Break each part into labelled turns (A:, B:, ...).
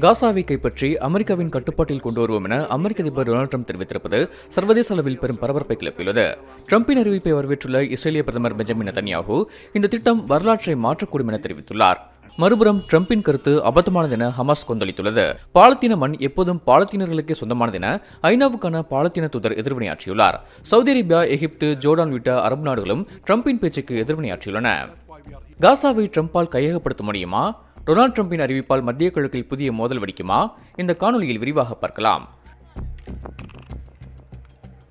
A: காசாவை கைப்பற்றி அமெரிக்காவின் கட்டுப்பாட்டில் கொண்டு வருவோம் என அமெரிக்க அதிபர் டொனால்டு ட்ரம்ப் தெரிவித்திருப்பது சர்வதேச அளவில் பெரும் பரபரப்பை கிளப்பியுள்ளது. ட்ரம்பின் அறிவிப்பை வரவேற்றுள்ள இஸ்ரேலிய பிரதமர் பெஞ்சமின் நெதன்யாகு இந்த திட்டம் வரலாற்றை மாற்றக்கூடும் என தெரிவித்துள்ளார். மறுபுறம் ட்ரம்பின் கருத்து அபத்தமானது என ஹமாஸ் கொந்தளித்துள்ளது. பாலத்தீன மண் எப்போதும் பாலத்தீனர்களுக்கே சொந்தமானது என ஐநாவுக்கான பாலத்தீன தூதர் எதிர்வினையாற்றியுள்ளார். சவுதி அரேபியா எகிப்து ஜோர்டான் உள்ளிட்ட அரபு நாடுகளும் ட்ரம்பின் பேச்சுக்கு எதிர்வினையாற்றியுள்ளன. காசாவை ட்ரம்பால் கையகப்படுத்த முடியுமா? டொனால்ட் ட்ரம்பின் அறிவிப்பால் மத்திய கிழக்கில் புதிய மோதல் வெடிக்குமா? இந்த காணொலியில் விரிவாக பார்க்கலாம்.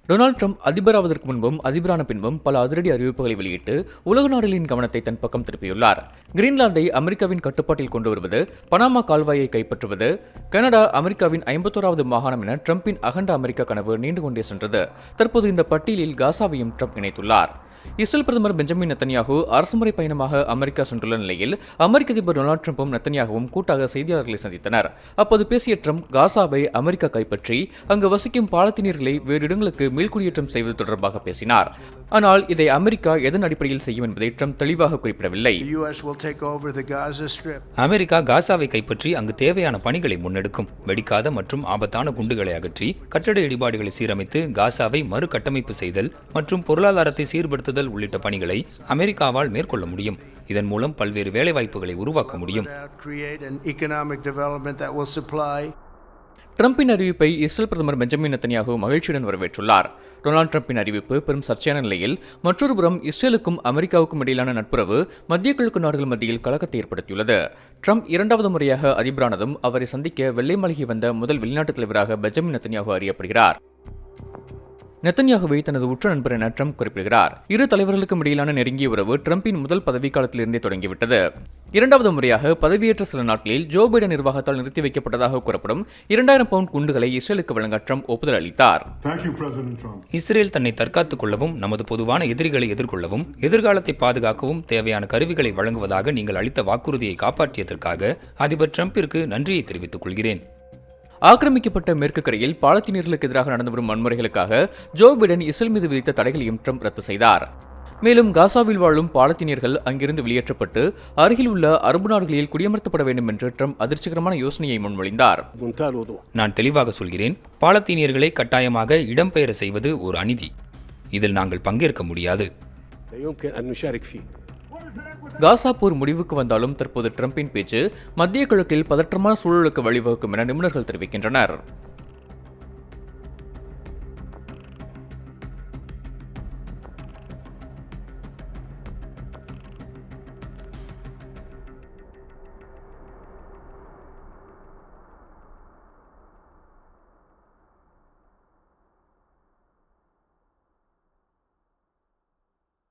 A: டொனால்ட் ட்ரம்ப் அதிபராவதற்கு முன்பும் அதிபரான பின்பும் பல அதிரடி அறிவிப்புகளை வெளியிட்டு உலக நாடுகளின் கவனத்தை தன் பக்கம் திருப்பியுள்ளார். கிரீன்லாந்தை அமெரிக்காவின் கட்டுப்பாட்டில் கொண்டு வருவது பனாமா கால்வாயை கைப்பற்றுவது கனடா அமெரிக்காவின் ஐம்பத்தோராவது மாகாணம் என ட்ரம்பின் அகண்ட அமெரிக்கா கனவு நீண்டு கொண்டே சென்றது. தற்போது இந்த பட்டியலில் காசாவையும் ட்ரம்ப் இணைத்துள்ளார். இஸ்ரேல் பிரதமர் பெஞ்சமின் நெத்தன்யாகு அரசுமுறை பயணமாக அமெரிக்கா சென்றுள்ள நிலையில் அமெரிக்க அதிபர் டொனால்ட் ட்ரம்பும் நெத்தன்யாகவும் கூட்டாக செய்தியாளர்களை சந்தித்தனர். அப்போது பேசிய ட்ரம்ப் காசாவை அமெரிக்கா கைப்பற்றி அங்கு வசிக்கும் பாலத்தீனியர்களை வேறு இடங்களுக்கு மீள்குடியேற்றம் செய்வது தொடர்பாக பேசினார். ஆனால் இதை அமெரிக்கா எதன் அடிப்படையில் செய்யும் என்பதை ட்ரம்ப் தெளிவாக குறிப்பிடவில்லை.
B: அமெரிக்கா காசாவை கைப்பற்றி அங்கு தேவையான பணிகளை முன்னெடுக்கும். வெடிக்காத மற்றும் ஆபத்தான குண்டுகளை அகற்றி கட்டட இடிபாடுகளை சீரமைத்து காசாவை மறுகட்டமைப்பு செய்தல் மற்றும் பொருளாதாரத்தை மேம்படுத்துதல் உள்ளிட்ட பணிகளை அமெரிக்காவால் மேற்கொள்ள முடியும். இதன் மூலம் பல்வேறு வேலைவாய்ப்புகளை உருவாக்க முடியும்.
A: ட்ரம்பின் அறிவிப்பை இஸ்ரேல் பிரதமர் பெஞ்சமின் நெத்தன்யாகு மகிழ்ச்சியுடன் வரவேற்றுள்ளார். டொனால்ட் ட்ரம்பின் அறிவிப்பு பெரும் சர்ச்சையான நிலையில் மற்றொரு புறம் இஸ்ரேலுக்கும் அமெரிக்காவுக்கும் இடையிலான நட்புறவு மத்திய கிழக்கு நாடுகள் மத்தியில் கலக்கத்தை ஏற்படுத்தியுள்ளது. ட்ரம்ப் இரண்டாவது முறையாக அதிபரானதும் அவரை சந்திக்க வெள்ளை மாளிகை வந்த முதல் வெளிநாட்டு தலைவராக பெஞ்சமின் நெத்தன்யாகு அறியப்படுகிறார். நெத்தன்யாகுவை தனது உற்ற நண்பர் என ட்ரம்ப் குறிப்பிடுகிறார். இரு தலைவர்களுக்கும் இடையிலான நெருங்கிய உறவு ட்ரம்பின் முதல் பதவிக்காலத்திலிருந்தே தொடங்கிவிட்டது. இரண்டாவது முறையாக பதவியேற்ற சில நாட்களில் ஜோ பைடன் நிர்வாகத்தால் நிறுத்தி வைக்கப்பட்டதாக கூறப்படும் இரண்டாயிரம் பவுண்ட் குண்டுகளை இஸ்ரேலுக்கு வழங்க ட்ரம்ப் ஒப்புதல் அளித்தார்.
C: Thank you, President Trump.
B: Israel தன்னை தற்காத்துக் கொள்ளவும் நமது பொதுவான எதிரிகளை எதிர்கொள்ளவும் எதிர்காலத்தை பாதுகாக்கவும் தேவையான கருவிகளை வழங்குவதாக நீங்கள் அளித்த வாக்குறுதியை காப்பாற்றியதற்காக அதிபர் ட்ரம்பிற்கு நன்றியை தெரிவித்துக் கொள்கிறேன்.
A: ஆக்கிரமிக்கப்பட்ட மேற்கு கரையில் பாலத்தினர்களுக்கு எதிராக நடந்து வரும் வன்முறைகளுக்காக ஜோ பிடன் இஸ்ரேல் மீது விதித்த தடைகளையும் ட்ரம்ப் ரத்து செய்தார். மேலும் காசாவில் வாழும் பாலத்தினியர்கள் அங்கிருந்து வெளியேற்றப்பட்டு அருகில் உள்ள அரபு நாடுகளில் குடியமர்த்தப்பட வேண்டும் என்று ட்ரம்ப் அதிர்ச்சிகரமான யோசனையை முன்மொழிந்தார்.
B: நான் தெளிவாக சொல்கிறேன் பாலத்தீனியர்களை கட்டாயமாக இடம்பெயர செய்வது ஒரு அநீதி. இதில் நாங்கள் பங்கேற்க முடியாது.
A: காசா போர் முடிவுக்கு வந்தாலும் தற்போது ட்ரம்பின் பேச்சு மத்திய கிழக்கில் பதற்றமான சூழலுக்கு வழிவகுக்கும் என நிபுணர்கள் தெரிவிக்கின்றனர்.